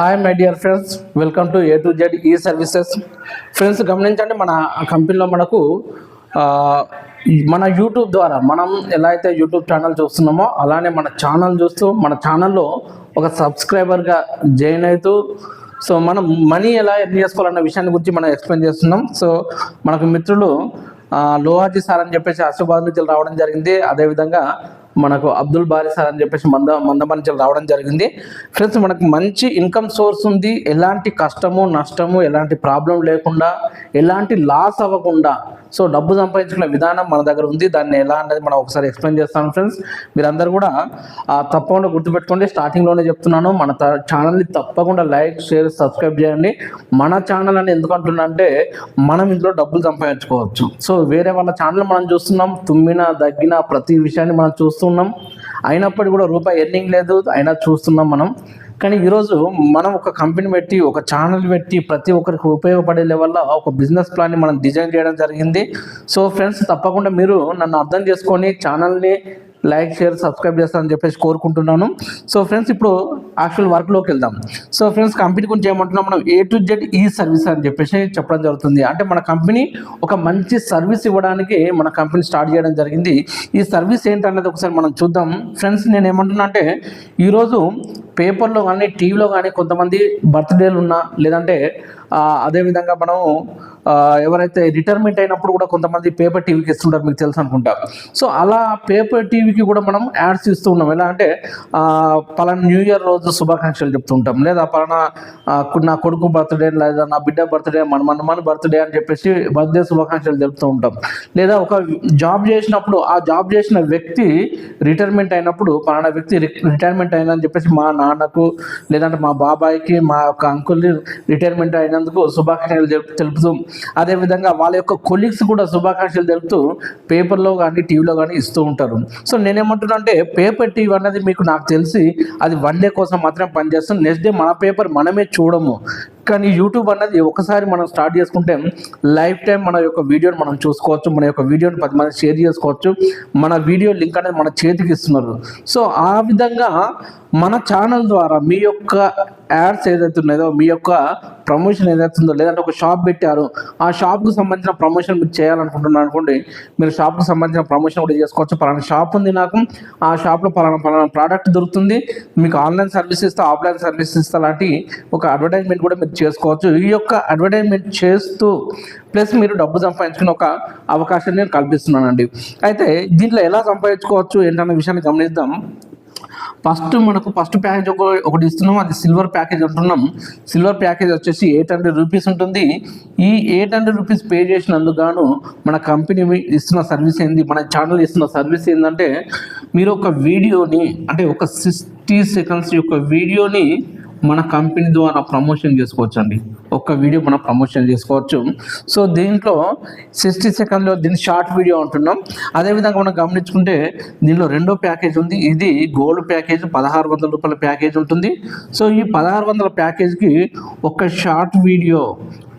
Hi my dear friends welcome to A to Z E services friends గమనించండి మన కంపెనీలో మనకు మన యూట్యూబ్ ద్వారా మనం ఎలా అయితే యూట్యూబ్ ఛానల్ చూస్తున్నామో అలానే మన ఛానల్ చూస్తూ మన ఛానల్లో ఒక సబ్స్క్రైబర్గా జాయిన్ అవుతూ సో మనం మనీ ఎలా ఎర్న్ చేసుకోవాలన్న విషయాన్ని గురించి మనం ఎక్స్ప్లెయిన్ చేస్తున్నాం. సో మనకు మిత్రులు లోహాజీ సార్ అని చెప్పేసి ఆశీర్వాదం నుంచి రావడం జరిగింది. అదేవిధంగా మనకు అబ్దుల్ బారీ సార్ అని చెప్పేసి మంద మందమ రావడం జరిగింది. ఫ్రెండ్స్ మనకు మంచి ఇన్కమ్ సోర్స్ ఉంది. ఎలాంటి కష్టము నష్టము ఎలాంటి ప్రాబ్లం లేకుండా ఎలాంటి లాస్ అవ్వకుండా సో డబ్బు సంపాదించుకునే విధానం మన దగ్గర ఉంది. దాన్ని ఎలా అనేది మనం ఒకసారి ఎక్స్ప్లెయిన్ చేస్తాను ఫ్రెండ్స్ మీరందరూ కూడా ఆ, తప్పకుండా గుర్తుపెట్టుకోండి. స్టార్టింగ్లోనే చెప్తున్నాను. మన త- ఛానల్ని తప్పకుండా లైక్ షేర్ సబ్స్క్రైబ్ చేయండి. మన ఛానల్ అని ఎందుకు అంటున్నా అంటే మనం ఇందులో డబ్బులు సంపాదించుకోవచ్చు. సో వేరే వాళ్ళ ఛానల్ మనం చూస్తున్నాం. తుమ్మిన దగ్గిన ప్రతి విషయాన్ని మనం చూస్తున్నాం. అయినప్పటికీ కూడా రూపాయి ఎర్నింగ్ లేదు. అయినా చూస్తున్నాం మనం. కానీ ఈరోజు మనం ఒక కంపెనీ పెట్టి ఒక ఛానల్ పెట్టి ప్రతి ఒక్కరికి ఉపయోగపడే లెవెల్లో ఒక బిజినెస్ ప్లాన్ని మనం డిజైన్ చేయడం జరిగింది. సో ఫ్రెండ్స్ తప్పకుండా మీరు నన్ను అర్థం చేసుకొని ఛానల్ని లైక్ షేర్ సబ్స్క్రైబ్ చేస్తారని చెప్పేసి కోరుకుంటున్నాను. సో ఫ్రెండ్స్ ఇప్పుడు యాక్చువల్ వర్క్లోకి వెళ్దాం. సో ఫ్రెండ్స్ కంపెనీ గురించి ఏమంటున్నాం మనం? A to Z E service అని చెప్పేసి చెప్పడం జరుగుతుంది. అంటే మన కంపెనీ ఒక మంచి సర్వీస్ ఇవ్వడానికి మన కంపెనీ స్టార్ట్ చేయడం జరిగింది. ఈ సర్వీస్ ఏంటన్నది ఒకసారి మనం చూద్దాం. ఫ్రెండ్స్ నేను ఏమంటున్నా అంటే ఈరోజు పేపర్లో కానీ టీవీలో కానీ కొంతమంది బర్త్డేలు ఉన్నా లేదంటే అదేవిధంగా మనం ఎవరైతే రిటైర్మెంట్ అయినప్పుడు కూడా కొంతమంది పేపర్ టీవీకి ఇస్తుంటారు మీకు తెలుసు అనుకుంటా. సో అలా పేపర్ టీవీకి కూడా మనం యాడ్స్ ఇస్తూ ఉన్నాం. ఎలా అంటే పలానా న్యూ ఇయర్ రోజు శుభాకాంక్షలు చెప్తూ ఉంటాం. లేదా పలానా నా కొడుకు బర్త్డే లేదా నా బిడ్డ బర్త్డే మన మన మన బర్త్డే అని చెప్పేసి బర్త్డే శుభాకాంక్షలు చెప్తూ ఉంటాం. లేదా ఒక జాబ్ చేసినప్పుడు ఆ జాబ్ చేసిన వ్యక్తి రిటైర్మెంట్ అయినప్పుడు పలానా వ్యక్తి రిటైర్మెంట్ అయిందని చెప్పేసి మా నా నాన్నకు లేదంటే మా బాబాయ్కి మా యొక్క అంకుల్ని రిటైర్మెంట్ అయినందుకు శుభాకాంక్షలు తెలుపుతూ అదేవిధంగా వాళ్ళ యొక్క కొలీగ్స్ కూడా శుభాకాంక్షలు తెలుపుతూ పేపర్లో కానీ టీవీలో కానీ ఇస్తూ ఉంటారు. సో నేనేమంటున్నా అంటే పేపర్ టీవీ అన్నది మీకు నాకు తెలిసి అది వన్ డే కోసం మాత్రమే పనిచేస్తుంది. నెక్స్ట్ డే మన పేపర్ మనమే చూడము. కానీ యూట్యూబ్ అన్నది ఒకసారి మనం స్టార్ట్ చేసుకుంటే లైఫ్ టైం మన యొక్క వీడియోని మనం చూసుకోవచ్చు మన యొక్క వీడియోని పది మంది షేర్ చేసుకోవచ్చు మన వీడియో లింక్ అనేది మన చేతికి ఇస్తున్నారు. సో ఆ విధంగా మన ఛానల్ ద్వారా మీ యొక్క యాడ్స్ ఏదైతే ఉన్నదో మీ యొక్క ప్రమోషన్ ఏదైతే ఉందో లేదంటే ఒక షాప్ పెట్టారు ఆ షాప్కి సంబంధించిన ప్రమోషన్ మీరు చేయాలనుకుంటున్నారు అనుకోండి మీరు షాప్కి సంబంధించిన ప్రమోషన్ కూడా చేసుకోవచ్చు. పలానా షాప్ ఉంది నాకు ఆ షాప్లో పలానా పలానా ప్రోడక్ట్ దొరుకుతుంది మీకు ఆన్లైన్ సర్వీస్ ఇస్తా ఆఫ్లైన్ సర్వీస్ ఇస్తా లాంటి ఒక అడ్వర్టైజ్మెంట్ కూడా మీరు చేసుకోవచ్చు. ఈ యొక్క అడ్వర్టైజ్మెంట్ చేస్తూ ప్లస్ మీరు డబ్బు సంపాదించుకునే ఒక అవకాశం నేను కల్పిస్తున్నానండి. అయితే దీంట్లో ఎలా సంపాదించుకోవచ్చు ఏంటన్న విషయాన్ని గమనిద్దాం. ఫస్ట్ మనకు ఫస్ట్ ప్యాకేజ్ ఒక ఒకటి ఇస్తున్నాం. అది సిల్వర్ ప్యాకేజ్ అంటున్నాం. సిల్వర్ ప్యాకేజ్ వచ్చేసి ఎయిట్ హండ్రెడ్ రూపీస్ ఉంటుంది. ఈ ఎయిట్ హండ్రెడ్ రూపీస్ పే చేసినందుకు గాను మన కంపెనీ ఇస్తున్న సర్వీస్ ఏంది మన ఛానల్ ఇస్తున్న సర్వీస్ ఏంటంటే మీరు ఒక వీడియోని అంటే ఒక సిక్స్టీ సెకండ్స్ యొక్క వీడియోని మన కంపెనీ ద్వారా ప్రమోషన్ చేసుకోవచ్చు అండి ఒక వీడియో మనం ప్రమోషన్ చేసుకోవచ్చు. సో దీంట్లో సిక్స్టీ సెకండ్లో దీని షార్ట్ వీడియో అంటున్నాం. అదేవిధంగా మనం గమనించుకుంటే దీనిలో రెండో ప్యాకేజ్ ఉంది. ఇది గోల్డ్ ప్యాకేజ్ పదహారు వందల రూపాయల ప్యాకేజ్ ఉంటుంది. సో ఈ పదహారు వందల ప్యాకేజ్కి ఒక షార్ట్ వీడియో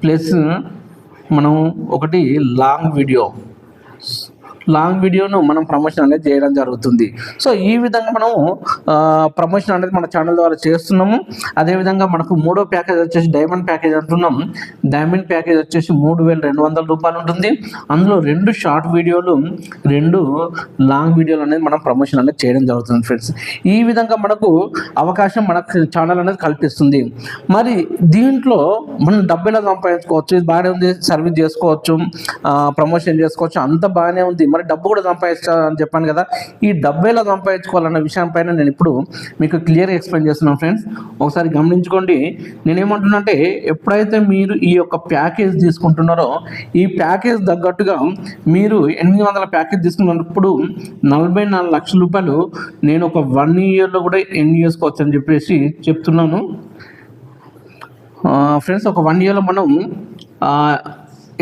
ప్లస్ మనం ఒకటి లాంగ్ వీడియో లాంగ్ వీడియోను మనం ప్రమోషన్ అనేది చేయడం జరుగుతుంది. సో ఈ విధంగా మనం ప్రమోషన్ అనేది మన ఛానల్ ద్వారా చేస్తున్నాము. అదేవిధంగా మనకు మూడో ప్యాకేజ్ వచ్చేసి డైమండ్ ప్యాకేజ్ అంటున్నాం. డైమండ్ ప్యాకేజ్ వచ్చేసి మూడు వేల రెండు వందల రూపాయలు ఉంటుంది. అందులో రెండు షార్ట్ వీడియోలు రెండు లాంగ్ వీడియోలు అనేది మనం ప్రమోషన్ అనేది చేయడం జరుగుతుంది ఫ్రెండ్స్ ఈ విధంగా మనకు అవకాశం మన ఛానల్ అనేది కల్పిస్తుంది. మరి దీంట్లో మనం డబ్బు ఎలా సంపాదించుకోవచ్చు? ఇది బాగానే ఉంది సర్వీస్ చేసుకోవచ్చు ప్రమోషన్ చేసుకోవచ్చు అంత బాగానే ఉంది. మరి డబ్బు కూడా సంపాదించాలని చెప్పాను కదా ఈ డబ్బు ఎలా సంపాదించుకోవాలన్న విషయం పైన నేను ఇప్పుడు మీకు క్లియర్గా ఎక్స్ప్లెయిన్ చేస్తున్నాను ఫ్రెండ్స్. ఒకసారి గమనించుకోండి నేనేమంటున్నంటే ఎప్పుడైతే మీరు ఈ యొక్క ప్యాకేజ్ తీసుకుంటున్నారో ఈ ప్యాకేజ్ తగ్గట్టుగా మీరు ఎనిమిది వందల ప్యాకేజ్ తీసుకున్నప్పుడు నలభై నాలుగు లక్షల రూపాయలు నేను ఒక వన్ ఇయర్లో కూడా ఎన్ని చేసుకోవచ్చు అని చెప్పేసి చెప్తున్నాను. ఫ్రెండ్స్ ఒక వన్ ఇయర్లో మనం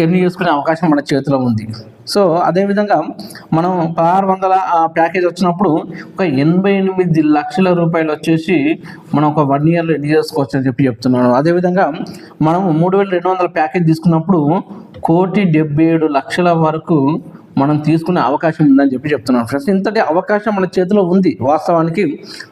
ఎర్న్ చేసుకునే అవకాశం మన చేతిలో ఉంది. సో అదేవిధంగా మనం పదహారు వందల ప్యాకేజ్ వచ్చినప్పుడు ఒక ఎనభై ఎనిమిది లక్షల రూపాయలు వచ్చేసి మనం ఒక వన్ ఇయర్లో ఎన్ని చేసుకోవచ్చు అని చెప్పి చెప్తున్నాను. అదేవిధంగా మనం మూడు వేల రెండు వందల ప్యాకేజ్ తీసుకున్నప్పుడు కోటి డెబ్బై ఏడు లక్షల వరకు మనం తీసుకునే అవకాశం ఉందని చెప్పి చెప్తున్నాను ఫ్రెండ్స్. ఇంతటి అవకాశం మన చేతిలో ఉంది వాస్తవానికి.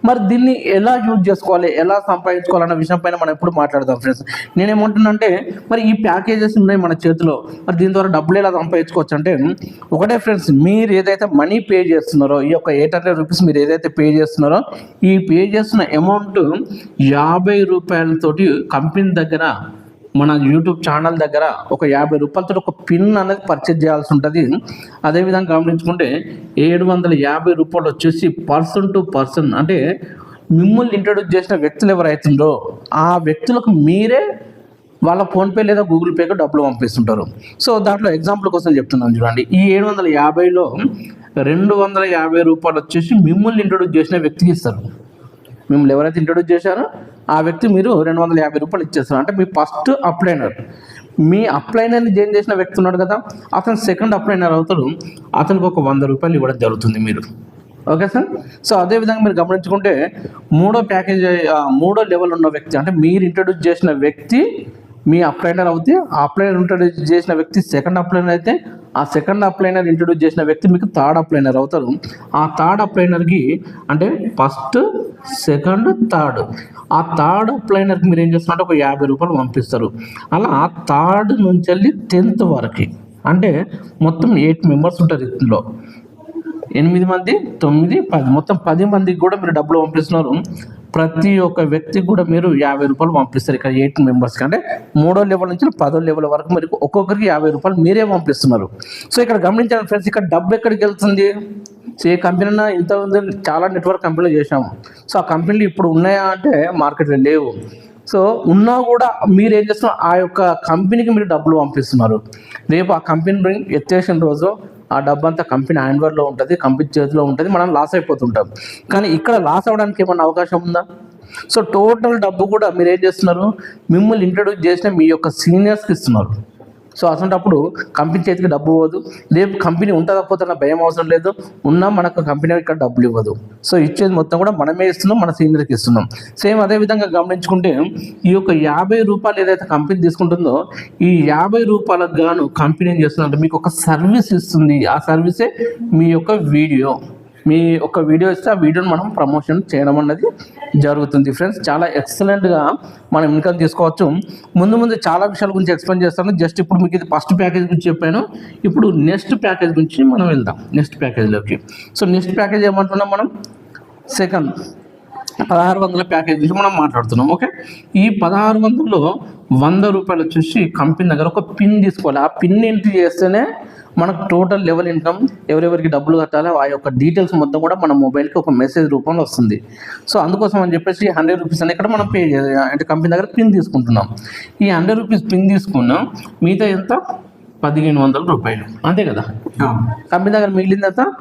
మరి దీన్ని ఎలా యూజ్ చేసుకోవాలి? ఎలా సంపాదించుకోవాలన్న విషయం పైన మనం ఎప్పుడు మాట్లాడదాం ఫ్రెండ్స్. నేనేమంటున్నానంటే మరి ఈ ప్యాకేజెస్ ఉన్నాయి మన చేతిలో. మరి దీని ద్వారా డబ్బులు ఎలా సంపాదించుకోవచ్చు అంటే ఒకటే ఫ్రెండ్స్ మీరు ఏదైతే మనీ పే చేస్తున్నారో ఈ యొక్క ఎయిట్ హండ్రెడ్ రూపీస్ మీరు ఏదైతే పే చేస్తున్నారో ఈ పే చేస్తున్న అమౌంట్ యాభై రూపాయలతోటి కంపెనీ దగ్గర మన యూట్యూబ్ ఛానల్ దగ్గర ఒక యాభై రూపాయలతో ఒక పిన్ అనేది పర్చేజ్ చేయాల్సి ఉంటుంది. అదేవిధంగా గమనించుకుంటే ఏడు వందల యాభై రూపాయలు వచ్చేసి పర్సన్ టు పర్సన్ అంటే మిమ్మల్ని ఇంట్రడ్యూస్ చేసిన వ్యక్తులు ఎవరైతుందో ఆ వ్యక్తులకు మీరే వాళ్ళ ఫోన్పే లేదా గూగుల్ పేకి డబ్బులు పంపిస్తుంటారు. సో దాంట్లో ఎగ్జాంపుల్ కోసం చెప్తున్నాను చూడండి. ఈ ఏడు వందల యాభైలో రెండు వందల యాభై రూపాయలు వచ్చేసి మిమ్మల్ని ఇంట్రడ్యూస్ చేసిన వ్యక్తికి ఇస్తారు. మిమ్మల్ని ఎవరైతే ఇంట్రడ్యూస్ చేశారో ఆ వ్యక్తి మీరు రెండు వందల యాభై రూపాయలు ఇచ్చేస్తారు అంటే మీ ఫస్ట్ అప్లైనర్. మీ అప్లైనర్ని జాయిన్ చేసిన వ్యక్తి ఉన్నాడు కదా? అతను సెకండ్ అప్లైనర్ అవుతాడు. అతనికి ఒక వంద రూపాయలు ఇవ్వడం జరుగుతుంది మీరు. Okay sir? సో అదేవిధంగా మీరు గమనించుకుంటే మూడో ప్యాకేజ్ ఆ, మూడో లెవెల్ ఉన్న వ్యక్తి అంటే మీరు ఇంట్రడ్యూస్ చేసిన వ్యక్తి మీ అప్లైనర్ అవుతే ఆ అప్లైనర్ ఇంట్రడ్యూస్ చేసిన వ్యక్తి సెకండ్ అప్లైనర్ అయితే ఆ సెకండ్ అప్లైనర్ ఇంట్రడ్యూస్ చేసిన వ్యక్తి మీకు థర్డ్ అప్లైనర్ అవుతారు. ఆ థర్డ్ అప్లైనర్కి అంటే ఫస్ట్ సెకండ్ థర్డ్ ఆ థర్డ్ అప్లైనర్కి మీరు ఏం చేస్తున్నారంటే ఒక యాభై రూపాయలు పంపిస్తారు. అలా ఆ థర్డ్ నుంచి వెళ్ళి టెన్త్ వరకు. అంటే మొత్తం ఎయిట్ మెంబర్స్ ఉంటారు ఇందులో. ఎనిమిది మంది తొమ్మిది పది. మొత్తం పది మందికి కూడా మీరు డబ్బులు పంపిస్తున్నారు. ప్రతి ఒక్క వ్యక్తికి కూడా మీరు యాభై రూపాయలు పంపిస్తారు ఇక్కడ ఎయిట్ మెంబర్స్కి అంటే మూడో లెవెల్ నుంచి పదో లెవెల్ వరకు మీరు ఒక్కొక్కరికి యాభై రూపాయలు మీరే పంపిస్తున్నారు. సో ఇక్కడ గమనించాలి ఫ్రెండ్స్ ఇక్కడ డబ్బు ఎక్కడికి వెళ్తుంది? సో ఏ కంపెనీ ఇంత ఉంది చాలా నెట్వర్క్ కంపెనీలు చేశాము సో ఆ కంపెనీలు ఇప్పుడు ఉన్నాయా అంటే మార్కెట్లో లేవు. సో ఉన్నా కూడా మీరు ఏం చేస్తున్నారు? ఆ యొక్క కంపెనీకి మీరు డబ్బులు పంపిస్తున్నారు. రేపు ఆ కంపెనీ ఎత్తేసిన రోజు ఆ డబ్బంతా కంపెనీ హ్యాండ్వర్లో ఉంటుంది కంపెనీ చేతిలో ఉంటుంది మనం లాస్ అయిపోతుంటాం. కానీ ఇక్కడ లాస్ అవ్వడానికి ఏమన్నా అవకాశం ఉందా? సో టోటల్ డబ్బు కూడా మీరు ఏం చేస్తున్నారు? మిమ్మల్ని ఇంట్రడ్యూస్ చేసిన మీ యొక్క సీనియర్స్కి ఇస్తున్నారు. సో అటువంటిప్పుడు కంపెనీ చేతికి డబ్బు ఇవ్వదు. రేపు కంపెనీ ఉంటుందా పోతున్న భయం అవసరం లేదు. ఉన్నా మనకు కంపెనీ ఇక్కడ డబ్బులు ఇవ్వదు. సో ఇచ్చేది మొత్తం కూడా మనమే ఇస్తున్నాం మన సీనియర్కి ఇస్తున్నాం. సేమ్ అదే విధంగా గమనించుకుంటే ఈ యొక్క యాభై రూపాయలు ఏదైతే కంపెనీ తీసుకుంటుందో ఈ యాభై రూపాయలకు గాను కంపెనీ ఏం చేస్తుందంటే మీకు ఒక సర్వీస్ ఇస్తుంది. ఆ సర్వీసే మీ యొక్క వీడియో. మీ ఒక వీడియో ఇస్తే ఆ వీడియోని మనం ప్రమోషన్ చేయడం అన్నది జరుగుతుంది. ఫ్రెండ్స్ చాలా ఎక్సలెంట్గా మనం ఇన్కమ్ తీసుకోవచ్చు. ముందు ముందు చాలా విషయాల గురించి ఎక్స్ప్లెయిన్ చేస్తాను. జస్ట్ ఇప్పుడు మీకు ఇది ఫస్ట్ ప్యాకేజ్ గురించి చెప్పాను. ఇప్పుడు నెక్స్ట్ ప్యాకేజ్ గురించి మనం వెళ్దాం. నెక్స్ట్ ప్యాకేజ్లోకి. సో నెక్స్ట్ ప్యాకేజ్ ఏమంటున్నాం మనం? సెకండ్ పదహారు వందల ప్యాకేజ్ గురించి మనం మాట్లాడుతున్నాం. ఓకే? ఈ పదహారు వందల్లో వంద రూపాయలు వచ్చేసి కంపెనీ దగ్గర ఒక పిన్ తీసుకోవాలి. ఆ పిన్ ఎంట్రీ చేస్తేనే మనకు టోటల్ లెవెల్ ఇన్కమ్ ఎవరెవరికి డబ్బులు కట్టాలో ఆ యొక్క డీటెయిల్స్ మొత్తం కూడా మన మొబైల్కి ఒక మెసేజ్ రూపంలో వస్తుంది. సో అందుకోసం అని చెప్పేసి హండ్రెడ్ రూపీస్ అని ఇక్కడ మనం పే అంటే కంపెనీ దగ్గర పిన్ తీసుకుంటున్నాం. ఈ హండ్రెడ్ రూపీస్ పిన్ తీసుకున్నాం మిగతా ఎంత? పదిహేను వందల రూపాయలు. అంతే కదా? కంపెనీ దగ్గర ఎంత?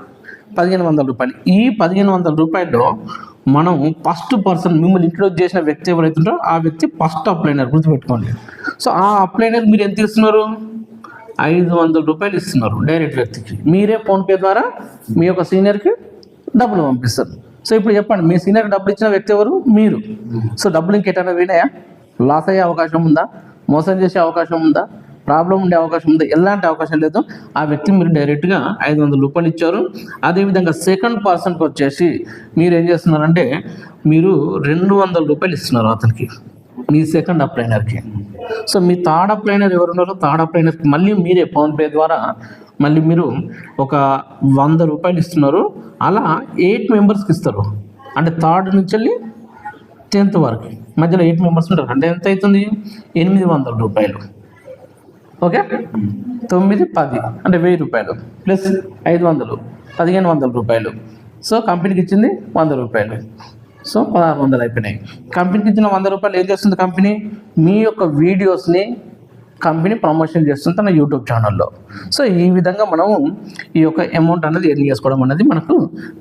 పదిహేను వందల రూపాయలు. ఈ పదిహేను వందల రూపాయల్లో మనం ఫస్ట్ పర్సన్ మిమ్మల్ని ఇంట్రొడ్యూస్ చేసిన వ్యక్తి ఎవరైతే ఉంటారో ఆ వ్యక్తి ఫస్ట్ అప్లైనర్ గుర్తుపెట్టుకోండి. సో ఆ అప్లైనర్ మీరు ఎంత ఇస్తున్నారు? ఐదు వందల రూపాయలు ఇస్తున్నారు డైరెక్ట్ వ్యక్తికి. మీరే ఫోన్పే ద్వారా మీ యొక్క సీనియర్కి డబ్బులు పంపిస్తారు. సో ఇప్పుడు చెప్పండి మీ సీనియర్కి డబ్బులు ఇచ్చిన వ్యక్తి ఎవరు? మీరు. సో డబ్బులు ఇంకెటైనా వినాయా లాస్ అయ్యే అవకాశం ఉందా? మోసం చేసే అవకాశం ఉందా? ప్రాబ్లం ఉండే అవకాశం ఉందా? ఎలాంటి అవకాశం లేదు. ఆ వ్యక్తి మీరు డైరెక్ట్గా ఐదు వందల రూపాయలు ఇచ్చారు. అదేవిధంగా సెకండ్ పర్సన్కి వచ్చేసి మీరు ఏం చేస్తున్నారంటే మీరు రెండు వందల రూపాయలు ఇస్తున్నారు అతనికి. మీ సెకండ్ అప్లైనర్కి సో మీ థర్డ్ అప్లైనర్ ఎవరు థర్డ్ అప్లైనర్కి మళ్ళీ మీరే ఫోన్పే ద్వారా మళ్ళీ మీరు ఒక వంద రూపాయలు ఇస్తున్నారు. అలా ఎయిట్ మెంబర్స్కి ఇస్తారు. అంటే థర్డ్ నుంచి వెళ్ళి టెన్త్ వరకు. మధ్యలో ఎయిట్ మెంబర్స్ ఉంటారు. అంటే ఎంత అవుతుంది? ఎనిమిది వందల రూపాయలు. ఓకే? తొమ్మిది పది. అంటే వెయ్యి రూపాయలు. ప్లస్ ఐదు వందలు. పదిహేను వందల రూపాయలు. సో కంపెనీకి ఇచ్చింది వంద రూపాయలు. సో పదహారు వందలు అయిపోయినాయి. కంపెనీకి ఇచ్చిన వంద రూపాయలు ఏం చేస్తుంది కంపెనీ? మీ యొక్క వీడియోస్ని కంపెనీ ప్రమోషన్ చేస్తుంది తన యూట్యూబ్ ఛానల్లో. సో ఈ విధంగా మనం ఈ యొక్క అమౌంట్ అనేది ఎర్న్ చేసుకోవడం అనేది మనకు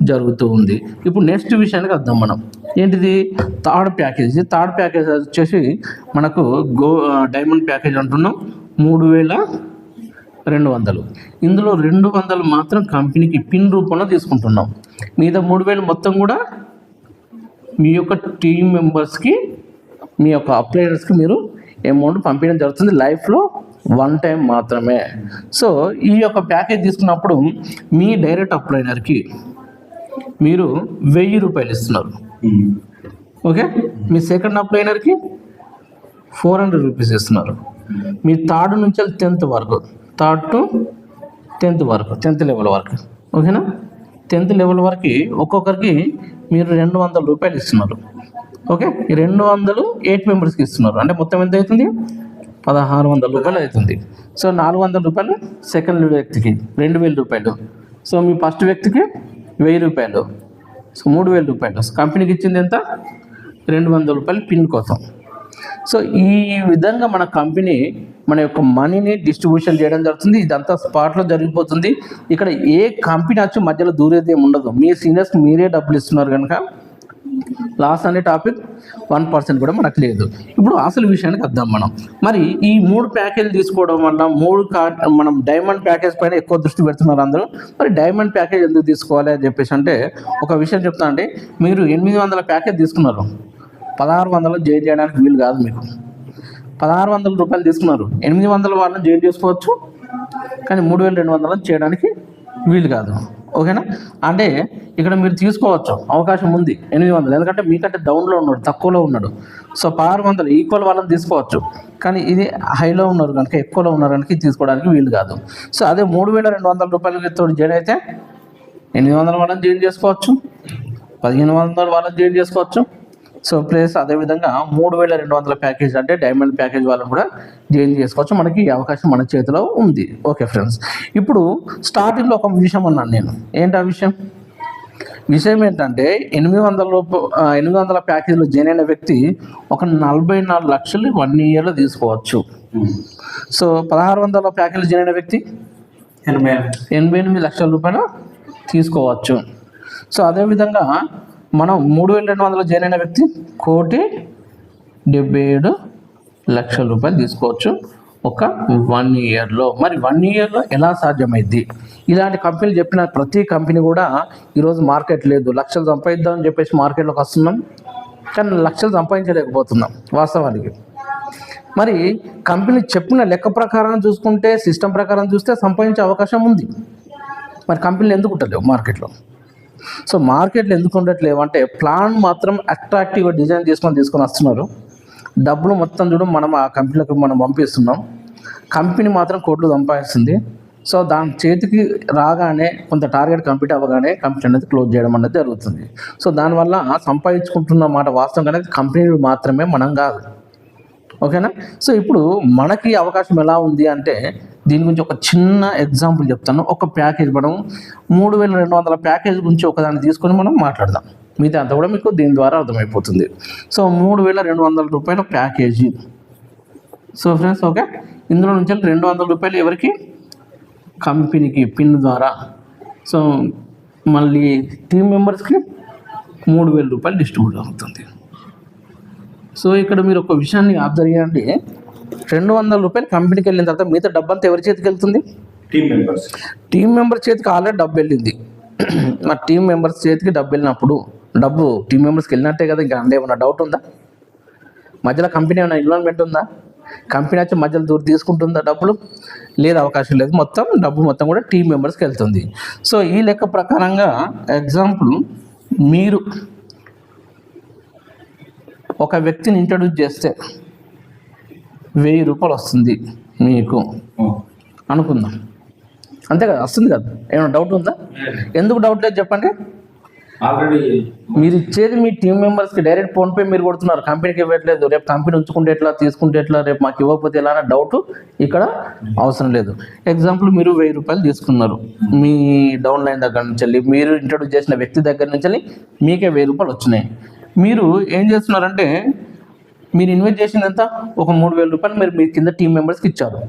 జరుగుతూ ఉంది. ఇప్పుడు నెక్స్ట్ విషయానికి వద్దాం మనం. ఏంటిది? Third package. థర్డ్ ప్యాకేజ్ వచ్చేసి మనకు గో డైమండ్ ప్యాకేజ్ అంటున్నాం. మూడు వేల రెండు వందలు. ఇందులో రెండు వందలు మాత్రం కంపెనీకి పిన్ రూపంలో తీసుకుంటున్నాం. మిగతా మూడు వేలు మొత్తం కూడా మీ యొక్క టీం మెంబర్స్కి మీ యొక్క అప్లైనర్స్కి మీరు అమౌంట్ పంపించడం జరుగుతుంది లైఫ్లో వన్ టైం మాత్రమే. సో ఈ యొక్క ప్యాకేజ్ తీసుకున్నప్పుడు మీ డైరెక్ట్ అప్లైనర్కి మీరు వెయ్యి రూపాయలు ఇస్తున్నారు. ఓకే మీ సెకండ్ అప్లైనర్కి ఫోర్ హండ్రెడ్ రూపీస్ ఇస్తున్నారు. మీ థర్డ్ నుంచి టెన్త్ వరకు థర్డ్ టు టెన్త్ వరకు టెన్త్ లెవెల్ వరకు. ఓకేనా టెన్త్ లెవెల్ వరకు ఒక్కొక్కరికి మీరు రెండు వందల రూపాయలు ఇస్తున్నారు. ఓకే? ఈ రెండు వందలు ఎయిట్ మెంబర్స్కి ఇస్తున్నారు. అంటే మొత్తం ఎంత అవుతుంది? పదహారు వందల రూపాయలు అవుతుంది. సో నాలుగు వందల రూపాయలు సెకండ్ వ్యక్తికి రెండు వేల రూపాయలు. సో మీ ఫస్ట్ వ్యక్తికి వెయ్యి రూపాయలు. సో మూడు వేల రూపాయలు. కంపెనీకి ఇచ్చింది ఎంత? రెండు వందల రూపాయలు పిన్ కోసం. సో ఈ విధంగా మన కంపెనీ మన యొక్క మనీని డిస్ట్రిబ్యూషన్ చేయడం జరుగుతుంది. ఇదంతా స్పాట్లో జరిగిపోతుంది. ఇక్కడ ఏ కంపెనీ వచ్చి మధ్యలో దూరేది ఉండదు. మీ సీనియర్స్ మీరే డబ్బులు ఇస్తున్నారు కనుక లాస్ అనే టాపిక్ వన్ పర్సెంట్ కూడా మనకు లేదు. ఇప్పుడు అసలు విషయానికి వద్దాం మనం. మరి ఈ మూడు ప్యాకేజ్ తీసుకోవడం వల్ల మూడు మనం డైమండ్ ప్యాకేజ్ పైన ఎక్కువ దృష్టి పెడుతున్నారు అందరూ. మరి డైమండ్ ప్యాకేజ్ ఎందుకు తీసుకోవాలి అని చెప్పేసి అంటే ఒక విషయం చెప్తా అండి మీరు ఎనిమిది వందల ప్యాకేజ్ తీసుకున్నారు. పదహారు వందలు జైలు చేయడానికి వీలు కాదు మీకు. పదహారు వందల రూపాయలు తీసుకున్నారు. ఎనిమిది వందల వాళ్ళని జైలు చేసుకోవచ్చు. కానీ మూడు వేల రెండు వందలు చేయడానికి వీలు కాదు. ఓకేనా? అంటే ఇక్కడ మీరు తీసుకోవచ్చు. అవకాశం ఉంది. ఎనిమిది వందలు. ఎందుకంటే మీకంటే డౌన్లో ఉన్నాడు తక్కువలో ఉన్నాడు. సో పదహారు వందలు ఈక్వల్ వాళ్ళని తీసుకోవచ్చు. కానీ ఇది హైలో ఉన్నారు కనుక ఎక్కువలో ఉన్నారు కనుక తీసుకోవడానికి వీలు కాదు. సో అదే మూడు వేల రెండు వందల రూపాయలతో జాయిన్ అయితే ఎనిమిది వందల వాళ్ళని జాయిన్ చేసుకోవచ్చు. పదిహేను వందల వాళ్ళని జాయిన్ చేసుకోవచ్చు. సో ప్లస్ అదేవిధంగా మూడు వేల రెండు వందల ప్యాకేజ్ అంటే డైమండ్ ప్యాకేజ్ వాళ్ళని కూడా జాయిన్ చేసుకోవచ్చు. మనకి ఈ అవకాశం మన చేతిలో ఉంది. Okay friends. ఇప్పుడు స్టార్టింగ్లో ఒక విషయం అన్నాను నేను. ఏంటి ఆ విషయం? విషయం ఏంటంటే ఎనిమిది వందల రూప ఎనిమిది వందల ప్యాకేజీలో జాయిన్ అయిన వ్యక్తి ఒక నలభై నాలుగు లక్షలు వన్ ఇయర్లో తీసుకోవచ్చు. సో పదహారు వందల ప్యాకేజీలో జాయిన్ అయిన వ్యక్తి ఎనభై ఎనభై ఎనిమిది లక్షల రూపాయలు తీసుకోవచ్చు. సో అదేవిధంగా మనం మూడు వేల రెండు వందల జాయిన్ అయిన వ్యక్తి కోటి డెబ్బై ఏడు లక్షల రూపాయలు తీసుకోవచ్చు ఒక వన్ ఇయర్లో మరి వన్ ఇయర్లో ఎలా సాధ్యమైద్ది ఇలాంటి కంపెనీలు చెప్పిన ప్రతి కంపెనీ కూడా ఈరోజు మార్కెట్ లేదు. లక్షలు సంపాదిద్దామని చెప్పేసి మార్కెట్లోకి వస్తున్నాం. కానీ లక్షలు సంపాదించలేకపోతున్నాం వాస్తవానికి. మరి కంపెనీ చెప్పిన లెక్క ప్రకారం చూసుకుంటే సిస్టమ్ ప్రకారం చూస్తే సంపాదించే అవకాశం ఉంది. మరి కంపెనీలు ఎందుకు ఉండలేవు మార్కెట్లో సో మార్కెట్లో ఎందుకు ఉండట్లేవు అంటే ప్లాన్ మాత్రం అట్రాక్టివ్గా డిజైన్ చేసుకొని తీసుకొని వస్తున్నారు. డబ్బులు మొత్తం చూడడం మనం ఆ కంపెనీలకు మనం పంపిస్తున్నాం. కంపెనీ మాత్రం కోట్లు సంపాదిస్తుంది. సో దాని చేతికి రాగానే కొంత టార్గెట్ కంప్లీట్ అవ్వగానే కంపెనీ అనేది క్లోజ్ చేయడం అనేది జరుగుతుంది. సో దానివల్ల సంపాదించుకుంటున్న మాట వాస్తవం అనేది కంపెనీలు మాత్రమే మనం కాదు. ఓకేనా? సో ఇప్పుడు మనకి అవకాశం ఎలా ఉంది అంటే దీని గురించి ఒక చిన్న ఎగ్జాంపుల్ చెప్తాను. ఒక ప్యాకేజ్ మనం మూడు వేల రెండు వందల ప్యాకేజ్ గురించి ఒకదాన్ని తీసుకొని మనం మాట్లాడదాం. మిగతా అంతా కూడా మీకు దీని ద్వారా అర్థమైపోతుంది. సో మూడు వేల రెండు వందల రూపాయల ప్యాకేజీ. So friends okay? ఇందులో నుంచి రెండు వందల రూపాయలు ఎవరికి? కంపెనీకి పిన్ ద్వారా. సో మళ్ళీ టీమ్ మెంబర్స్కి మూడు వేల రూపాయలు డిస్ట్రిబ్యూట్ అవుతుంది. సో ఇక్కడ మీరు ఒక విషయాన్ని అబ్జర్వ్ చేయండి రెండు వందల రూపాయలు కంపెనీకి వెళ్ళిన తర్వాత మిగతా డబ్బంతా ఎవరి చేతికి వెళ్తుంది? Team members. టీం మెంబర్ చేతికి ఆల్రెడీ డబ్బు వెళ్ళింది. మా టీం మెంబర్స్ చేతికి డబ్బు వెళ్ళినప్పుడు డబ్బు టీం మెంబర్స్కి వెళ్ళినట్టే కదా ఇంకా అందులో ఏమన్నా డౌట్ ఉందా? మధ్యలో కంపెనీ ఏమైనా ఇన్వాల్వ్మెంట్ ఉందా? కంపెనీ వచ్చి మధ్యలో దూరం తీసుకుంటుందా డబ్బులు? లేదు అవకాశం లేదు. మొత్తం డబ్బు మొత్తం కూడా టీం మెంబర్స్కి వెళ్తుంది. సో ఈ లెక్క ప్రకారంగా ఎగ్జాంపుల్ మీరు ఒక వ్యక్తిని ఇంట్రడ్యూస్ చేస్తే వెయ్యి రూపాయలు వస్తుంది మీకు అనుకుందాం. అంతే కదా? వస్తుంది కదా? ఏమైనా డౌట్ ఉందా? ఎందుకు డౌట్ లేదు చెప్పండి. ఆల్రెడీ మీరు ఇచ్చేది మీ టీం మెంబర్స్కి డైరెక్ట్ ఫోన్పే మీరు కొడుతున్నారు. కంపెనీకి ఇవ్వట్లేదు. రేపు కంపెనీ ఉంచుకుంటే ఎట్లా తీసుకుంటే ఎట్లా రేపు మాకు ఇవ్వకపోతే ఎలా అనే డౌట్ ఇక్కడ అవసరం లేదు. ఎగ్జాంపుల్ మీరు వెయ్యి రూపాయలు తీసుకున్నారు. మీ డౌన్ లైన్ దగ్గర నుంచి మీరు ఇంట్రొడ్యూస్ చేసిన వ్యక్తి దగ్గర నుంచి మీకే వెయ్యి రూపాయలు వచ్చినాయి. మీరు ఏం చేస్తున్నారంటే మీరు ఇన్వెస్ట్ చేసింది ఎంత ఒక మూడు వేల రూపాయలు మీరు మీ కింద టీం మెంబర్స్కి ఇచ్చారు.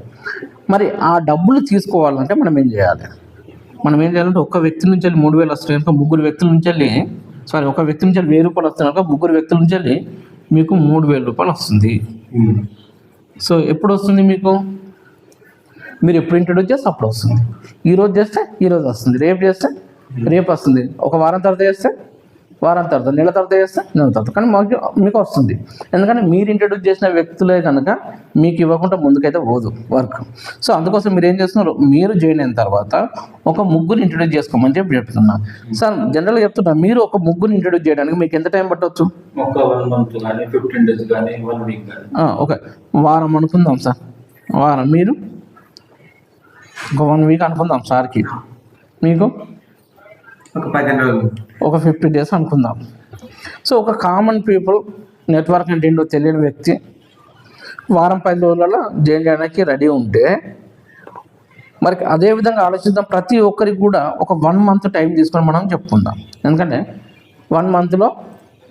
మరి ఆ డబ్బులు తీసుకోవాలంటే మనం ఏం చేయాలి? మనం ఏం చేయాలంటే ఒక వ్యక్తి నుంచి వెళ్ళి మూడు వేలు వస్తున్నాయి కనుక ముగ్గురు వ్యక్తుల నుంచి వెళ్ళి సారీ ఒక వ్యక్తి నుంచి వెళ్ళి వెయ్యి రూపాయలు వస్తున్నాయి కనుక ముగ్గురు వ్యక్తుల నుంచి వెళ్ళి మీకు మూడు వేల రూపాయలు వస్తుంది. సో ఎప్పుడు వస్తుంది మీకు? మీరు ఎప్పుడు ఇంట్రడ్యూస్ చేస్తే అప్పుడు వస్తుంది. ఈరోజు చేస్తే ఈరోజు వస్తుంది. రేపు చేస్తే రేపు వస్తుంది. ఒక వారం తర్వాత చేస్తే వారం తర్వాత నెల తర్వాత చేస్తే నెల తర్వాత. కానీ మాకు మీకు వస్తుంది. ఎందుకంటే మీరు ఇంట్రడ్యూస్ చేసిన వ్యక్తులే కనుక మీకు ఇవ్వకుండా ముందుకైతే పోదు వర్క్ సో అందుకోసం మీరు ఏం చేస్తున్నారు? మీరు జాయిన్ అయిన తర్వాత ఒక ముగ్గురు ఇంట్రడ్యూస్ చేసుకోమని చెప్పి చెప్తున్నా. సార్ జనరల్గా చెప్తున్నా మీరు ఒక ముగ్గురు ఇంట్రడ్యూస్ చేయడానికి మీకు ఎంత టైం పట్టవచ్చు ఒక వారం అనుకుందాం సార్. వారం. మీరు? ఒక వన్ వీక్ అనుకుందాం సార్కి. మీకు? ఒక పదిహేను రోజులు ఒక ఫిఫ్టీ డేస్ అనుకుందాం. సో ఒక కామన్ పీపుల్ నెట్వర్క్ అంటే ఏంటో తెలియని వ్యక్తి వారం పది రోజులలో జాయిన్ చేయడానికి రెడీ ఉంటే మరి అదే విధంగా ఆలోచిద్దాం ప్రతి ఒక్కరికి కూడా ఒక వన్ మంత్ టైం తీసుకొని మనం చెప్పుకుందాం. ఎందుకంటే వన్ మంత్లో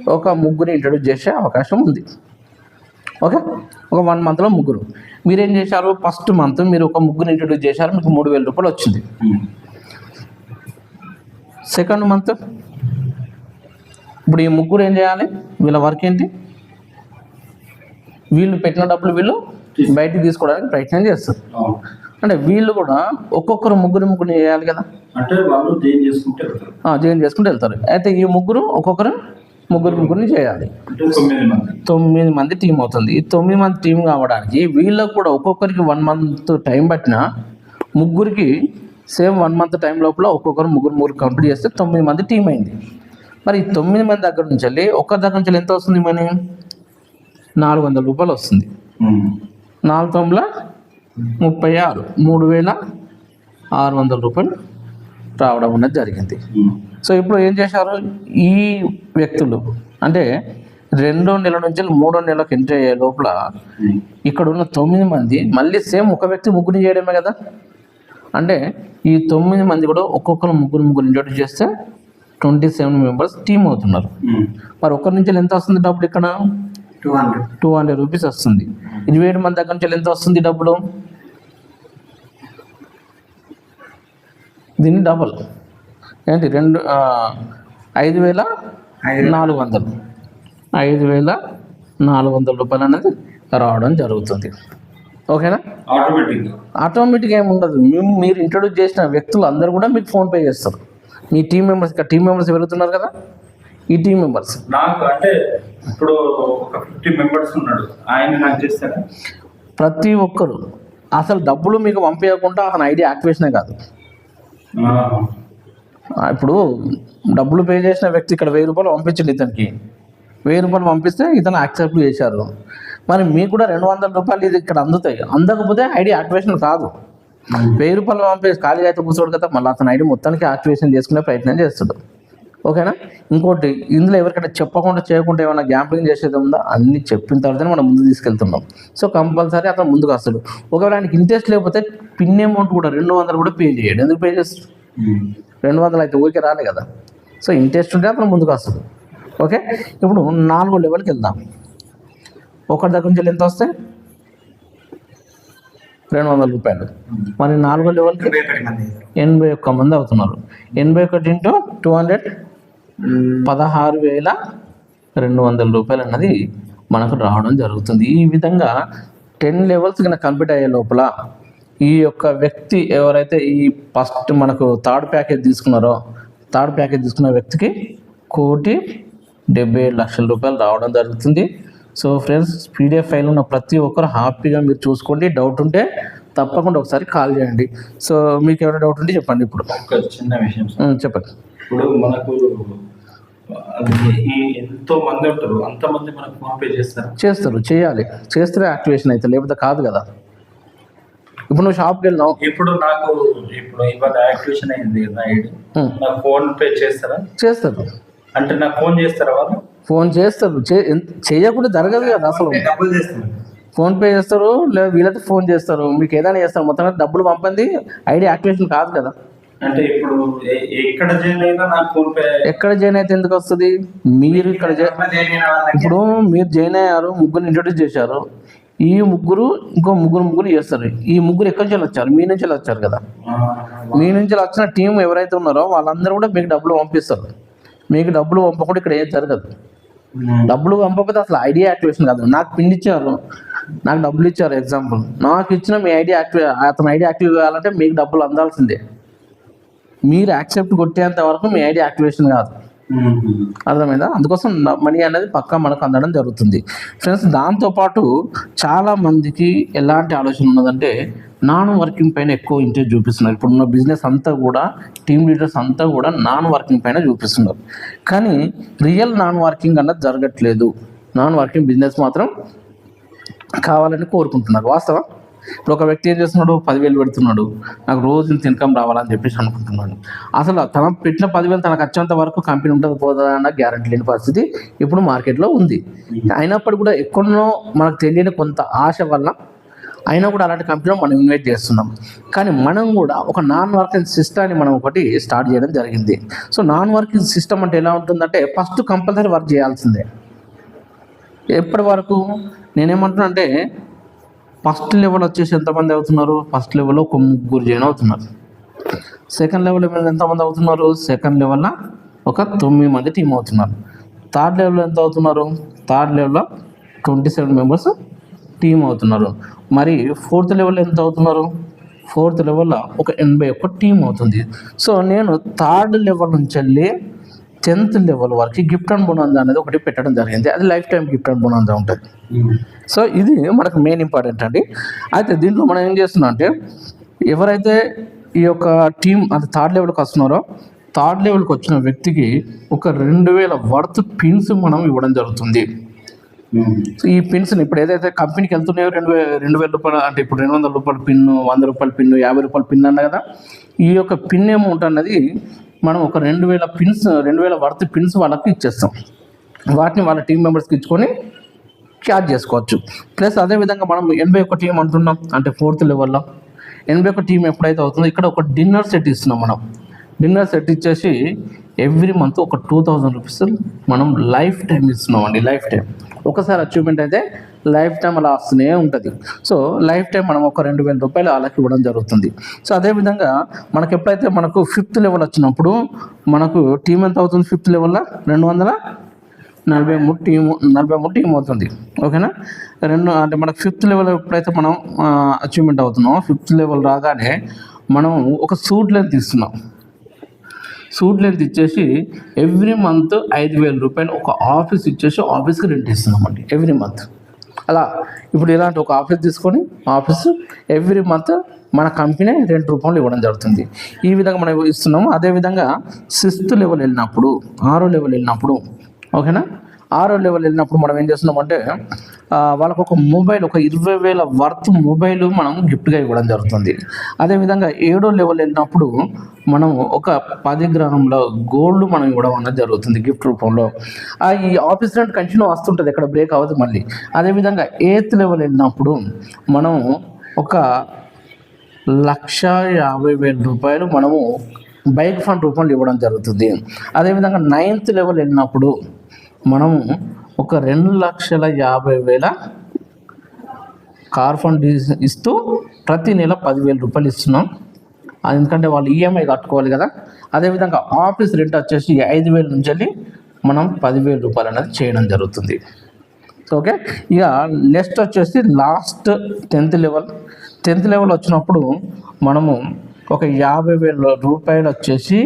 ఒక ముగ్గురు ఇంట్రడ్యూస్ చేసే అవకాశం ఉంది. ఓకే? ఒక వన్ మంత్లో ముగ్గురు. మీరేం చేశారు? ఫస్ట్ మంత్ మీరు ఒక ముగ్గురు ఇంట్రడ్యూస్ చేశారు మీకు మూడు వేల రూపాయలు వచ్చింది. సెకండ్ మంత్ ఇప్పుడు ఈ ముగ్గురు ఏం చేయాలి? వీళ్ళ వర్క్ ఏంటి? వీళ్ళు పెట్టిన డబ్బులు వీళ్ళు బయటికి తీసుకోవడానికి ప్రయత్నం చేస్తారు. అంటే వీళ్ళు కూడా ఒక్కొక్కరు ముగ్గురు ముగ్గురు చేయాలి కదా? అంటే వాళ్ళు దేని చేసుకుంటే వెళ్తారు. జాయిన్ చేసుకుంటూ వెళ్తారు. అయితే ఈ ముగ్గురు ఒక్కొక్కరు ముగ్గురు ముగ్గురిని చేయాలి. అంటే తొమ్మిది మంది. తొమ్మిది మంది టీం అవుతుంది. ఈ తొమ్మిది మంది టీం కావడానికి వీళ్ళకు కూడా ఒక్కొక్కరికి వన్ మంత్ టైం పట్టిన ముగ్గురికి సేమ్ వన్ మంత్ టైం లోపల ఒక్కొక్కరు ముగ్గురు ముగ్గురు కంప్లీట్ చేస్తే తొమ్మిది మంది టీం అయింది. మరి ఈ తొమ్మిది మంది దగ్గర నుంచి వెళ్ళి ఒక్కరి దగ్గర నుంచి ఎంత వస్తుంది మనీ నాలుగు వందల రూపాయలు వస్తుంది. నాలుగు తొమ్మిదిల ముప్పై ఆరు. మూడు వేల ఆరు వందల రూపాయలు రావడం అనేది జరిగింది. సో ఇప్పుడు ఏం చేశారు? ఈ వ్యక్తులు అంటే రెండో నెల నుంచి మూడో నెలకు ఎంటర్ అయ్యే లోపల. ఇక్కడ ఉన్న తొమ్మిది మంది మళ్ళీ సేమ్ ఒక వ్యక్తి ముగ్గురిని చేయడమే కదా? అంటే ఈ తొమ్మిది మంది కూడా ఒక్కొక్కరు ముగ్గురు ముగ్గురు ఇంట్రొడ్యూస్ చేస్తే ట్వంటీ సెవెన్ మెంబర్స్ టీమ్ అవుతున్నారు. ఉమ్. మరి ఒకరి నుంచి ఎంత వస్తుంది డబ్బులు ఇక్కడ? Two hundred two hundred rupees వస్తుంది. ఇరవై ఏడు మంది దగ్గర నుంచి ఎంత వస్తుంది డబ్బులు? దీన్ని డబల్ ఏంటి? రెండు ఐదు వేల నాలుగు వందలు. ఐదు వేల నాలుగు వందల రూపాయలు అనేది రావడం జరుగుతుంది. ఓకేనా? ఆటోమేటిక్ ఆటోమేటిక్గా ఏమి ఉండదు. మేము మీరు ఇంట్రొడ్యూస్ చేసిన వ్యక్తులు అందరూ కూడా మీకు ఫోన్పే చేస్తారు. మీ టీం మెంబర్స్ ఇక్కడ టీం మెంబర్స్ పెరుగుతున్నారు కదా? ఈ టీం మెంబర్స్ నాకు అంటే ఇప్పుడు ఒక ఫిఫ్టీ మెంబర్స్ ఉన్నాడు. ఆయన నాకు చేస్తారా? ప్రతి ఒక్కరు. అసలు డబ్బులు మీకు పంపించకుండా అతని ఐడి యాక్టివేషనే కాదు. ఇప్పుడు డబ్బులు పే చేసిన వ్యక్తి ఇక్కడ వెయ్యి రూపాయలు పంపించండి ఇతనికి. వెయ్యి రూపాయలు పంపిస్తే ఇతను యాక్సెప్ట్ చేశారు. మరి మీకు కూడా రెండు వందల రూపాయలు ఇది ఇక్కడ అందుతాయి. అందకపోతే ఐడి యాక్టివేషన్ కాదు. వెయ్యి రూపాయలు పంపేసి ఖాళీగా అయితే కూర్చోడు కదా మళ్ళీ అతను ఐడి మొత్తానికి యాక్టివేషన్ చేసుకునే ప్రయత్నం చేస్తాడు. ఓకేనా? ఇంకోటి ఇందులో ఎవరికైనా చెప్పకుండా చేయకుండా ఏమైనా గ్యాంప్లింగ్ చేసేది ఉందా? అన్ని చెప్పిన తర్వాతనే మనం ముందు తీసుకెళ్తున్నాం. సో కంపల్సరీ అతను ముందుకు వస్తాడు. ఒకవేళ ఆయనకి ఇంట్రెస్ట్ లేకపోతే పిన్ అమౌంట్ కూడా రెండు వందలు కూడా పే చేయడు. ఎందుకు పే చేస్తాడు? రెండు వందలు అయితే ఊరికే రాలే కదా. సో ఇంట్రెస్ట్ ఉంటే అతను ముందుకు వస్తుంది ఓకే? ఇప్పుడు నాలుగో లెవెల్కి వెళ్దాం. ఒకటి దగ్గర నుంచి ఎంత వస్తాయి? రెండు వందల రూపాయలు. మరి నాలుగో లెవెల్కి ఎనభై ఒక్క మంది అవుతున్నారు. ఎనభై ఒకటి ఇంటూ టూ హండ్రెడ్ పదహారు వేల రెండు వందల రూపాయలు అన్నది మనకు రావడం జరుగుతుంది. ఈ విధంగా టెన్ లెవెల్స్ కనుక కంప్లీట్ అయ్యే లోపల ఈ యొక్క వ్యక్తి ఎవరైతే ఈ ఫస్ట్ మనకు థర్డ్ ప్యాకేజ్ తీసుకున్నారో థర్డ్ ప్యాకేజ్ తీసుకున్న వ్యక్తికి కోటి డెబ్బై ఏడు లక్షల రూపాయలు రావడం జరుగుతుంది. సో ఫ్రెండ్స్ పీడిఎఫ్ ఫైల్ ఉన్న ప్రతి ఒక్కరు హ్యాపీగా మీరు చూసుకోండి. డౌట్ ఉంటే తప్పకుండా ఒకసారి కాల్ చేయండి. సో మీకు ఏమైనా డౌట్ ఉంటే చెప్పండి ఇప్పుడు. చిన్న విషయం చెప్పండి. ఇప్పుడు మనకు ఎంతో మంది ఉంటారు. అంతమంది మనకు ఫోన్ పే చేస్తారు. చేస్తారు చేయాలి. చేస్తే యాక్టివేషన్ అయితే లేకపోతే కాదు కదా. ఇప్పుడు నువ్వు షాప్కి వెళ్ళినావు ఇప్పుడు నాకు ఇప్పుడు ఇవాళ యాక్టివేషన్ అయింది కదా ఐడి నాకు ఫోన్ పే చేస్తారా? చేస్తారు. అంటే నాకు ఫోన్ చేస్తారా వాళ్ళు? ఫోన్ చేస్తారు. చేయకుండా జరగదు కదా అసలు. ఫోన్ పే చేస్తారు. లేదా వీళ్ళకి ఫోన్ చేస్తారు. మీకు ఏదైనా చేస్తారు. మొత్తం డబ్బులు పంపండి ఐడి యాక్టివేషన్ కాదు కదా. అంటే ఇప్పుడు ఎక్కడ జాయిన్ అయినా నాకు ఫోన్ పే ఎక్కడ జాయిన్ అయితే ఎందుకు వస్తుంది? మీరు ఇక్కడ ఇప్పుడు మీరు జాయిన్ అయ్యారు ముగ్గురు ఇంట్రొడ్యూస్ చేశారు. ఈ ముగ్గురు ఇంకో ముగ్గురు ముగ్గురు చేస్తారు. ఈ ముగ్గురు ఎక్కడి నుంచి వచ్చారు? మీ నుంచి వచ్చారు కదా. మీ నుంచి వచ్చిన టీం ఎవరైతే ఉన్నారో వాళ్ళందరూ కూడా మీకు డబ్బులు పంపిస్తారు. మీకు డబ్బులు పంపకుండా ఇక్కడ ఏం జరగదు. డబ్బులు పంపకపోతే అసలు ఐడి యాక్టివేషన్ కాదు. నాకు పిన్ ఇచ్చారు. నాకు డబ్బులు ఇచ్చారు ఎగ్జాంపుల్ నాకు ఇచ్చిన మీ ఐడి యాక్టివ్ అతను ఐడి యాక్టివ్ కావాలంటే మీకు డబ్బులు అందాల్సిందే. మీరు యాక్సెప్ట్ కొట్టేంత వరకు మీ ఐడి యాక్టివేషన్ కాదు. అర్థమైందా? అందుకోసం మనీ అనేది పక్కా మనకు అందడం జరుగుతుంది. ఫ్రెండ్స్ దాంతోపాటు చాలా మందికి ఎలాంటి ఆలోచన ఉన్నదంటే నాన్ వర్కింగ్ పైన ఎక్కువ ఇంట్రెస్ట్ చూపిస్తున్నారు. ఇప్పుడున్న బిజినెస్ అంతా కూడా టీమ్ లీడర్స్ అంతా కూడా నాన్ వర్కింగ్ పైన చూపిస్తున్నారు. కానీ రియల్ నాన్ వర్కింగ్ అన్నది జరగట్లేదు. నాన్ వర్కింగ్ బిజినెస్ మాత్రం కావాలని కోరుకుంటున్నారు. వాస్తవం? ఇప్పుడు ఒక వ్యక్తి ఏం చేస్తున్నాడు? పదివేలు పెడుతున్నాడు. నాకు రోజు ఇంత ఇన్కమ్ రావాలని చెప్పేసి అనుకుంటున్నాడు. అసలు తన పెట్టిన పదివేలు తనకు వచ్చేంత వరకు కంపెనీ ఉంటుంది పోదా అన్న గ్యారంటీ లేని పరిస్థితి ఇప్పుడు మార్కెట్లో ఉంది. అయినప్పటికీ కూడా ఎక్కడో మనకు తెలియని కొంత ఆశ వల్ల అయినా కూడా అలాంటి కంపెనీలో మనం ఇన్వైట్ చేస్తున్నాం. కానీ మనం కూడా ఒక నాన్ వర్కింగ్ సిస్టమ్ని మనం ఒకటి స్టార్ట్ చేయడం జరిగింది. సో నాన్ వర్కింగ్ సిస్టమ్ అంటే ఎలా ఉంటుందంటే ఫస్ట్ కంపల్సరీ వర్క్ చేయాల్సిందే. ఎప్పటి వరకు? నేనేమంటున్నా అంటే ఫస్ట్ లెవెల్ వచ్చేసి ఎంతమంది అవుతున్నారు? ఫస్ట్ లెవెల్లో ఒక ముగ్గురు జైన్ అవుతున్నారు. సెకండ్ లెవెల్ మీద ఎంతమంది అవుతున్నారు? సెకండ్ లెవెల్లో ఒక తొమ్మిది మంది టీం అవుతున్నారు. థర్డ్ లెవెల్లో ఎంత అవుతున్నారు? థర్డ్ లెవెల్లో ట్వంటీ సెవెన్ మెంబర్స్ టీం అవుతున్నారు. మరి ఫోర్త్ లెవెల్ ఎంత అవుతున్నారు? ఫోర్త్ లెవెల్లో ఒక ఎనభై ఒక్క టీం అవుతుంది. సో నేను థర్డ్ లెవెల్ నుంచి వెళ్ళి టెన్త్ లెవెల్ వరకు గిఫ్ట్ అండ్ బొనాంజా అనేది ఒకటి పెట్టడం జరిగింది. అది life time gift and bonanza ఉంటుంది. సో ఇది మనకు మెయిన్ ఇంపార్టెంట్ అండి. అయితే దీంట్లో మనం ఏం చేస్తున్నాం అంటే ఎవరైతే ఈ యొక్క టీం అది థర్డ్ లెవెల్కి వస్తున్నారో థర్డ్ లెవెల్కి వచ్చిన వ్యక్తికి ఒక రెండు వేల వర్త్ పిన్స్ మనం ఇవ్వడం జరుగుతుంది. ఈ పిన్స్ని ఇప్పుడు ఏదైతే కంపెనీకి వెళ్తున్నాయో రెండు రెండు వేల రూపాయలు అంటే ఇప్పుడు రెండు వందల రూపాయల పిన్ను వంద రూపాయల పిన్ను యాభై రూపాయల పిన్ అన్న కదా ఈ యొక్క పిన్ అమౌంట్ అన్నది మనం ఒక రెండు వేల పిన్స్ రెండు వేల వర్త్ పిన్స్ వాళ్ళకి ఇచ్చేస్తాం. వాటిని వాళ్ళ టీం మెంబర్స్కి ఇచ్చుకొని చార్జ్ చేసుకోవచ్చు. ప్లస్ అదేవిధంగా మనం ఎనభై ఒక టీం అంటున్నాం అంటే ఫోర్త్ లెవెల్లో ఎనభై ఒక టీం ఎప్పుడైతే అవుతుందో ఇక్కడ ఒక డిన్నర్ సెట్ ఇస్తున్నాం మనం. డిన్నర్ సెట్ ఇచ్చేసి ఎవ్రీ మంత్ ఒక టూ థౌజండ్ రూపీస్ మనం లైఫ్ టైం ఇస్తున్నామండి లైఫ్ టైం. ఒకసారి అచీవ్మెంట్ అయితే లైఫ్ టైం అలా వస్తూనే ఉంటుంది. సో లైఫ్ టైం మనం ఒక రెండు వేల రూపాయలు వాళ్ళకి ఇవ్వడం జరుగుతుంది. సో అదేవిధంగా మనకు ఎప్పుడైతే మనకు ఫిఫ్త్ లెవెల్ వచ్చినప్పుడు మనకు టీం ఎంత అవుతుంది ఫిఫ్త్ లెవెల్లో రెండు వందల? నలభై మూడు టీము నలభై మూడు టీం అవుతుంది. ఓకేనా? రెండు అంటే మనకు ఫిఫ్త్ లెవెల్ ఎప్పుడైతే మనం అచీవ్మెంట్ అవుతున్నామో ఫిఫ్త్ లెవెల్ రాగానే మనం ఒక సూట్ లెంత్ ఇస్తున్నాం. సూట్ లెంత్ ఇచ్చేసి ఎవ్రీ మంత్ ఐదు వేల రూపాయలు ఒక ఆఫీస్ ఇచ్చేసి ఆఫీస్కి రెంట్ ఇస్తున్నామండి ఎవ్రీ మంత్. అలా ఇప్పుడు ఇలాంటి ఒక ఆఫీస్ తీసుకొని ఆఫీస్ ఎవ్రీ మంత్ మన కంపెనీ రెండు రూపంలో ఇవ్వడం జరుగుతుంది. ఈ విధంగా మనం ఇస్తున్నాము. అదేవిధంగా సిక్స్త్ లెవెల్ వెళ్ళినప్పుడు ఆరో లెవెల్ వెళ్ళినప్పుడు ఓకేనా? ఆరో లెవెల్ వెళ్ళినప్పుడు మనం ఏం చేస్తున్నాం అంటే వాళ్ళకు ఒక మొబైల్ ఒక ఇరవై వేల వర్త్ మొబైల్ మనం గిఫ్ట్గా ఇవ్వడం జరుగుతుంది. అదేవిధంగా ఏడో లెవెల్ వెళ్ళినప్పుడు మనం ఒక పది గ్రాముల గోల్డ్ మనం ఇవ్వడం అన్నది జరుగుతుంది గిఫ్ట్ రూపంలో. ఆ, ఈ ఆఫీస్ రెంట్ కంటిన్యూ వస్తుంటుంది ఎక్కడ బ్రేక్ అవ్వదు మళ్ళీ. అదేవిధంగా ఎయిత్ లెవెల్ వెళ్ళినప్పుడు మనం ఒక లక్ష యాభై వేల రూపాయలు మనము బైక్ ఫండ్ రూపంలో ఇవ్వడం జరుగుతుంది. అదేవిధంగా నైన్త్ లెవెల్ వెళ్ళినప్పుడు మనము ఒక రెండు లక్షల యాభై వేల కార్ ఫండ్ ఇస్తూ ప్రతి నెల పదివేల రూపాయలు ఇస్తున్నాం. అది ఎందుకంటే వాళ్ళు ఈఎంఐ కట్టుకోవాలి కదా. అదేవిధంగా ఆఫీస్ రెంట్ వచ్చేసి ఐదు వేల నుంచి వెళ్ళి మనం పదివేల రూపాయలు అనేది చేయడం జరుగుతుంది. ఓకే? ఇక నెక్స్ట్ వచ్చేసి last tenth level. Tenth level వచ్చినప్పుడు మనము ఒక యాభై వేల రూపాయలు వచ్చేసి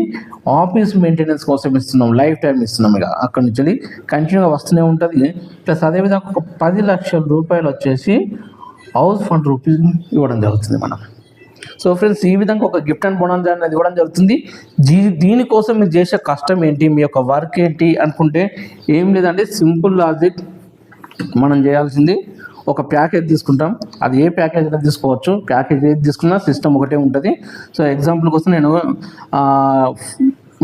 ఆఫీస్ మెయింటెనెన్స్ కోసం ఇస్తున్నాం లైఫ్ టైం ఇస్తున్నాం ఇక అక్కడి నుంచి కంటిన్యూగా వస్తూనే ఉంటుంది. ప్లస్ అదేవిధంగా ఒక పది లక్షల రూపాయలు వచ్చేసి హౌస్ ఫండ్ రూపీస్ ఇవ్వడం జరుగుతుంది మనం సో ఫ్రెండ్స్ ఈ విధంగా ఒక గిఫ్ట్ అండ్ బోనస్ అనేది ఇవ్వడం జరుగుతుంది. దీ దీనికోసం మీరు చేసే కష్టం ఏంటి? మీ యొక్క వర్క్ ఏంటి? అనుకుంటే ఏం లేదండి సింపుల్ లాజిక్ మనం చేయాల్సింది ఒక ప్యాకేజ్ తీసుకుంటాం. అది ఏ ప్యాకేజ్ అయినా తీసుకోవచ్చు. ప్యాకేజ్ ఏది తీసుకున్నా సిస్టమ్ ఒకటే ఉంటుంది. సో ఎగ్జాంపుల్ కోసం నేను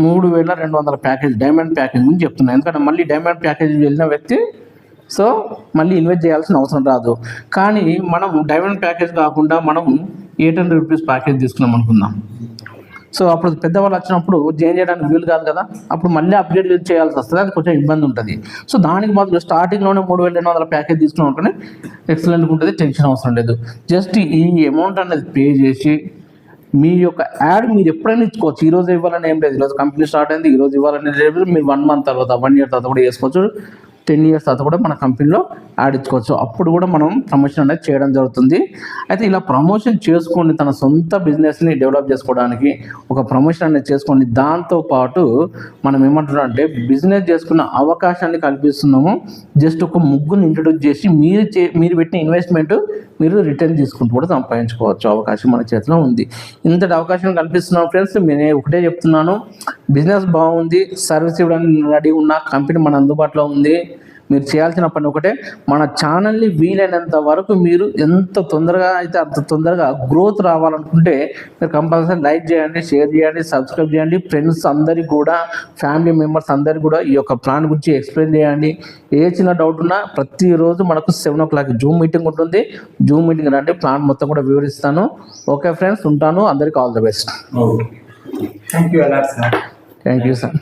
మూడు వేల రెండు వందల ప్యాకేజ్ డైమండ్ ప్యాకేజ్ గురించి చెప్తున్నాను ఎందుకంటే మళ్ళీ డైమండ్ ప్యాకేజ్ వెళ్ళిన వ్యక్తి సో మళ్ళీ ఇన్వెస్ట్ చేయాల్సిన అవసరం రాదు. కానీ మనం డైమండ్ ప్యాకేజ్ కాకుండా మనం ఎయిట్ హండ్రెడ్ రూపీస్ ప్యాకేజ్ తీసుకున్నాం అనుకుందాం. సో అప్పుడు పెద్దవాళ్ళు వచ్చినప్పుడు జాయిన్ చేయడానికి వీలు కాదు కదా అప్పుడు మళ్ళీ అప్గ్రేడ్ చేయాల్సి వస్తుంది అది కొంచెం ఇబ్బంది ఉంటుంది. సో దానికి మాత్రం స్టార్టింగ్లోనే మూడు వేల రెండు వందల ప్యాకేజ్ తీసుకున్నాం అనుకోండి ఎక్సలెంట్గా ఉంటుంది టెన్షన్ అవసరం లేదు. జస్ట్ ఈ అమౌంట్ అనేది పే చేసి మీ యొక్క యాడ్ మీరు ఎప్పుడైనా ఇచ్చుకోవచ్చు. ఈ రోజు ఇవ్వాలని ఏం లేదు. ఈరోజు కంపెనీ స్టార్ట్ అయింది ఈ రోజు ఇవ్వాలని లేదు. మీరు వన్ మంత్ తర్వాత వన్ ఇయర్ తర్వాత కూడా చేసుకోవచ్చు. టెన్ ఇయర్స్ తర్వాత కూడా మన కంపెనీలో ఆడించుకోవచ్చు అప్పుడు కూడా మనం ప్రమోషన్ అనేది చేయడం జరుగుతుంది. అయితే ఇలా ప్రమోషన్ చేసుకొని తన సొంత బిజినెస్ని డెవలప్ చేసుకోవడానికి ఒక ప్రమోషన్ అనేది చేసుకొని దాంతో పాటు మనం ఏమంటున్నాం అంటే బిజినెస్ చేసుకున్న అవకాశాన్ని కల్పిస్తున్నాము. జస్ట్ ఒక ముగ్గురు ఇంట్రడ్యూస్ చేసి మీరు చే మీరు పెట్టిన ఇన్వెస్ట్మెంట్ మీరు రిటర్న్ తీసుకుంటూ కూడా సంపాదించుకోవచ్చు. అవకాశం మన చేతిలో ఉంది. ఇంతటి అవకాశం కల్పిస్తున్నాం ఫ్రెండ్స్. నేను ఒకటే చెప్తున్నాను. బిజినెస్ బాగుంది. సర్వీస్ ఇవ్వడానికి రెడీ ఉన్న కంపెనీ మన అందుబాటులో ఉంది. మీరు చేయాల్సిన పని ఒకటే మన ఛానల్ని వీలైనంత వరకు మీరు ఎంత తొందరగా అయితే అంత తొందరగా గ్రోత్ రావాలనుకుంటే మీరు కంపల్సరీ లైక్ చేయండి షేర్ చేయండి సబ్స్క్రైబ్ చేయండి. ఫ్రెండ్స్ అందరికి కూడా ఫ్యామిలీ మెంబర్స్ అందరికి కూడా ఈ యొక్క ప్లాన్ గురించి ఎక్స్ప్లెయిన్ చేయండి. ఏ చిన్న డౌట్ ఉన్నా ప్రతిరోజు మనకు seven o'clock Zoom meeting ఉంటుంది. జూమ్ మీటింగ్ రండి ప్లాన్ మొత్తం కూడా వివరిస్తాను. ఓకే ఫ్రెండ్స్ ఉంటాను. అందరికి all the best thank you thank you sir